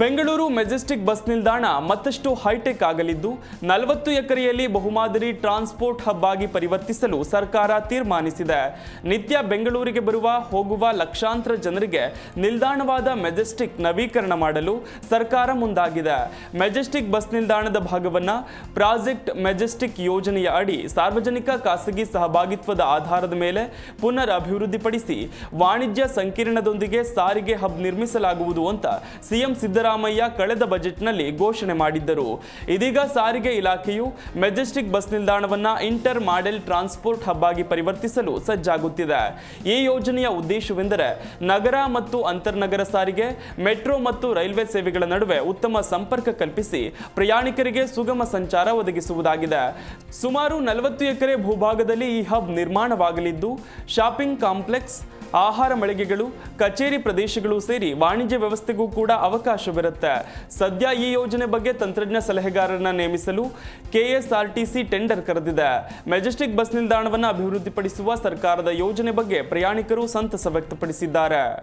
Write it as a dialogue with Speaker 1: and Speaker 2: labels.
Speaker 1: Bengaluru Majestic bus ನಿಲ್ದಾಣ ಮತ್ತಷ್ಟು high tech ಆಗಲಿದ್ದು ನಲವತ್ತು ಎಕರೆಯಲ್ಲಿ ಬಹುಮಾದರಿ ಟ್ರಾನ್ಸ್ಪೋರ್ಟ್ ಹಬ್ ಆಗಿ ಪರಿವರ್ತಿಸಲು ಸರ್ಕಾರ ತೀರ್ಮಾನಿಸಿದೆ. ನಿತ್ಯ ಬೆಂಗಳೂರಿಗೆ ಬರುವ ಹೋಗುವ ಲಕ್ಷಾಂತರ ಜನರಿಗೆ ನಿಲ್ದಾಣವಾದ ಮೆಜೆಸ್ಟಿಕ್ ನವೀಕರಣ ಮಾಡಲು ಸರ್ಕಾರ ಮುಂದಾಗಿದೆ. ಮೆಜೆಸ್ಟಿಕ್ ಬಸ್ ನಿಲ್ದಾಣದ ಭಾಗವನ್ನ ಪ್ರಾಜೆಕ್ಟ್ ಮೆಜೆಸ್ಟಿಕ್ ಯೋಜನೆಯ ಅಡಿ ಸಾರ್ವಜನಿಕ ಖಾಸಗಿ ಸಹಭಾಗಿತ್ವದ ಆಧಾರದ ಮೇಲೆ ಪುನರ್ ಅಭಿವೃದ್ಧಿಪಡಿಸಿ ವಾಣಿಜ್ಯ ಸಂಕೀರ್ಣದೊಂದಿಗೆ ಸಾರಿಗೆ ಹಬ್ ನಿರ್ಮಿಸಲಾಗುವುದು ಅಂತ ಸಿಎಂ ಸಿದ್ದರಾಮಯ್ಯ ಕಳೆದ ಬಜೆಟ್ನಲ್ಲಿ ಘೋಷಣೆ ಮಾಡಿದ್ದರು. ಇದೀಗ ಸಾರಿಗೆ ಇಲಾಖೆಯು ಮೆಜೆಸ್ಟಿಕ್ ಬಸ್ ನಿಲ್ದಾಣವನ್ನು ಇಂಟರ್ ಮಾಡೆಲ್ ಟ್ರಾನ್ಸ್ಪೋರ್ಟ್ ಹಬ್ ಆಗಿ ಪರಿವರ್ತಿಸಲು ಸಜ್ಜಾಗುತ್ತಿದೆ. ಈ ಯೋಜನೆಯ ಉದ್ದೇಶವೆಂದರೆ ನಗರ ಮತ್ತು ಅಂತರ್ನಗರ ಸಾರಿಗೆ, ಮೆಟ್ರೋ ಮತ್ತು ರೈಲ್ವೆ ಸೇವೆಗಳ ನಡುವೆ ಉತ್ತಮ ಸಂಪರ್ಕ ಕಲ್ಪಿಸಿ ಪ್ರಯಾಣಿಕರಿಗೆ ಸುಗಮ ಸಂಚಾರ ಒದಗಿಸುವುದಾಗಿದೆ. ಸುಮಾರು ನಲವತ್ತು ಎಕರೆ ಭೂಭಾಗದಲ್ಲಿ ಈ ಹಬ್ ನಿರ್ಮಾಣವಾಗಲಿದ್ದು, ಶಾಪಿಂಗ್ ಕಾಂಪ್ಲೆಕ್ಸ್ ಆಹಾರ ಮಳಿಗೆಗಳು, ಕಚೇರಿ ಪ್ರದೇಶಗಳು ಸೇರಿ ವಾಣಿಜ್ಯ ವ್ಯವಸ್ಥೆಗೂ ಕೂಡ ಅವಕಾಶವಿರುತ್ತೆ. ಸದ್ಯ ಈ ಯೋಜನೆ ಬಗ್ಗೆ ತಂತ್ರಜ್ಞ ಸಲಹೆಗಾರರನ್ನ ನೇಮಿಸಲು ಕೆಎಸ್ಆರ್ಟಿಸಿ ಟೆಂಡರ್ ಕರೆದಿದೆ. ಮೆಜೆಸ್ಟಿಕ್ ಬಸ್ ನಿಲ್ದಾಣವನ್ನು ಅಭಿವೃದ್ಧಿಪಡಿಸುವ ಸರ್ಕಾರದ ಯೋಜನೆ ಬಗ್ಗೆ ಪ್ರಯಾಣಿಕರು ಸಂತಸ ವ್ಯಕ್ತಪಡಿಸಿದ್ದಾರೆ.